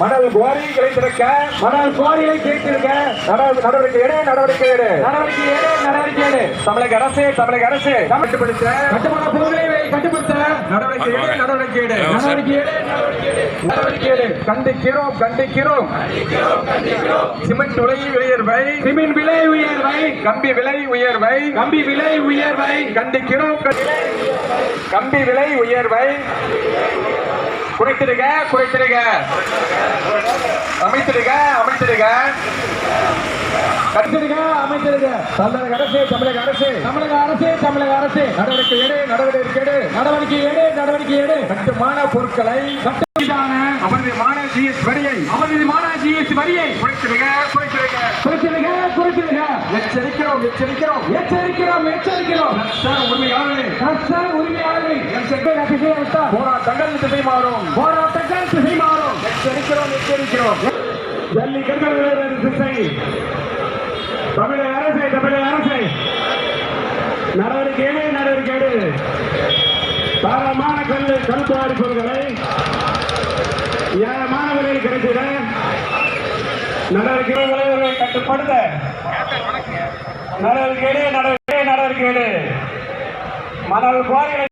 மணல் குவாரிகளை திறக்க மணல் கேட்டிருக்க நட- நடவடிக்கை எடு நடவடிக்கை எடு. நடவடிக்கை எடு நடவடிக்கை எடு. தமிழக அரசு தமிழக அரசு. கட்டுப்படுத்த. கட்டுமான கட்டுப்படுத்த. நடவடிக்கை எடு நடவடிக்கை எடு. நடவடிக்கை எடு நடவடிக்கை எடு கண்டிக்கிறோம் கண்டிக்கிறோம். சிமெண்ட் விலை உயர்வை சிமெண்ட் விலை உயர்வை கம்பி விலை உயர்வை கம்பி விலை உயர்வை கண்டிக்கிறோம். கண்டி- கம்பி விலை உயர்வை. குறைத்திடுக குறைத்திடுக அமைத்திடுக அமைத்திடுக கட்டிருக்க அமைச்சிருக்க தமிழக அரசு தமிழக அரசு. தமிழக அரசு தமிழக அரசு. நடவடிக்கை எடு நடவடிக்கை எடு. நடவடிக்கை எடு நடவடிக்கை எடு. கட்டுமான பொருட்களை ஜிஎஸ் வரியை அவதிமான ஜிஎஸ்டி வரியை குறைத்திடுக குறைத்திடுக குறைச்சிருக்க குறைச்சிருக்க எச்சரிக்கிறோம் எச்சரிக்கிறோம். எச்சரிக்கிறோம் எச்சரிக்கிறோம். சார் உரிமையாளர்கள் திசை விட்டார் போராட்டங்கள் திசை மாறும் போராட்டங்கள் திசை மாறும் எச்சரிக்கிறோம் எச்சரிக்கிறோம். ஜல்லிக்கட்டு திசை. தமிழக அரசு தமிழக அரசு. நடவடிக்கை நடவடிக்கை தரமான கல் கல்குவாரி பொருட்களை ஏழமான விலையில் கிடைத்திட நடவடிக்கை விளைவுகளை கட்டுப்படுத்த. நடவடிக்கை நடவடிக்கை நடவடிக்கை மணல் குவாரிகளை